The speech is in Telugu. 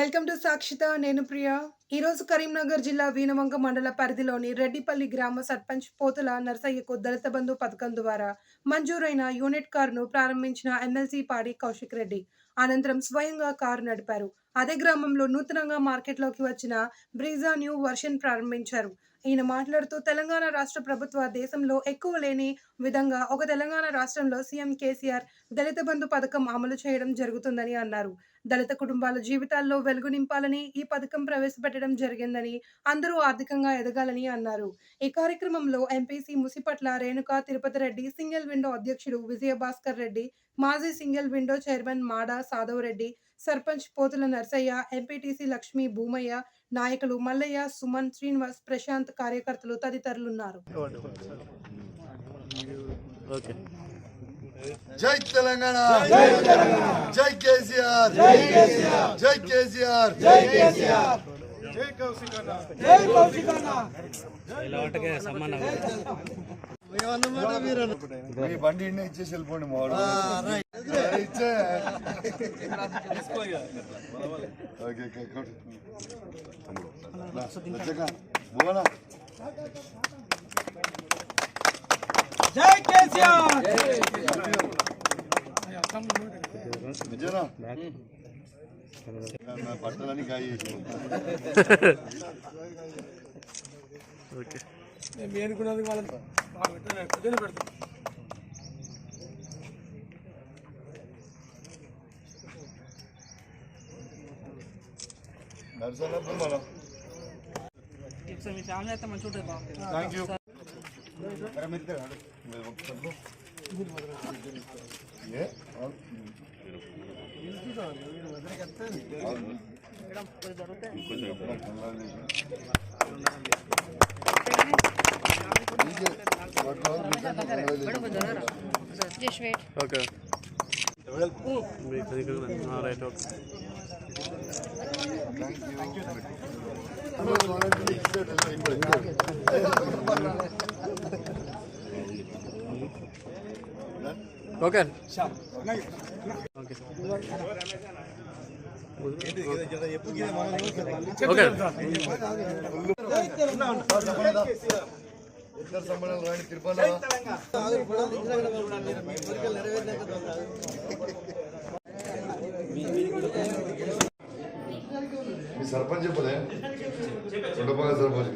వెల్కమ్ టు సాక్షిత నేను ప్రియా. ఈరోజు కరీంనగర్ జిల్లా వీనవంక మండల పరిధిలోని రెడ్డిపల్లి గ్రామ సర్పంచ్ పోతుల నరసయ్యకు దళిత బంధు పథకం ద్వారా మంజూరైన యూనిట్ కారును ప్రారంభించిన ఎమ్మెల్సీ పాడి కౌశిక్ రెడ్డి. అనంతరం స్వయంగా కారు నడిపారు. అదే గ్రామంలో నూతనంగా మార్కెట్లోకి వచ్చిన బ్రీజా న్యూ వర్షన్ ప్రారంభించారు. ఈయన మాట్లాడుతూ తెలంగాణ రాష్ట్ర ప్రభుత్వ దేశంలో ఎక్కువ లేని విధంగా ఒక తెలంగాణ రాష్ట్రంలో సీఎం కేసీఆర్ దళిత బంధు పథకం అమలు చేయడం జరుగుతుందని అన్నారు. దళిత కుటుంబాల జీవితాల్లో వెలుగు నింపాలని ఈ పథకం ప్రవేశపెట్టడం జరిగిందని అందరూ ఆర్థికంగా ఎదగాలని అన్నారు. ఈ కార్యక్రమంలో MPC Musipatla Renuka Tirupati Reddy single window అధ్యక్షుడు విజయభాస్కర్ రెడ్డి మాజీ single window chairman Mada Sadhav Reddy sarpanch Pothula Narsaiah MPTC Lakshmi Bhumaiah నాయకులు మల్లయ్య సుమన్ శ్రీనివాస్ ప్రశాంత్ కార్యకర్తలు తదితరులున్నారు. ఓకే. జై తెలంగాణ! జై తెలంగాణ! జై కేసీఆర్! జై కేసీఆర్! జై కేసీఆర్! జై కేసీఆర్! ఇలా ఒకటికే సమానం మీ బండి ఇచ్చేసి వెళ్ళిపోండి జై కేసీఆర్ బట్టలని గాయ ఓకే మేము అనుకున్నది వాళ్ళని బాగా పెడతాం నరసన్నప్పుడు మనం మీ ఫ్యామిలీ అయితే మంచిగా ఉంటుంది బాగుంటుంది థ్యాంక్ యూ ఏ అవును. అవును. Just wait. ఓకే మీకు దగ్గర right okay okay okay okay సంబంధాలు రాని తిరుపతి మీ సర్పంచ్ చెప్పదే రెండో సర్పంచ్.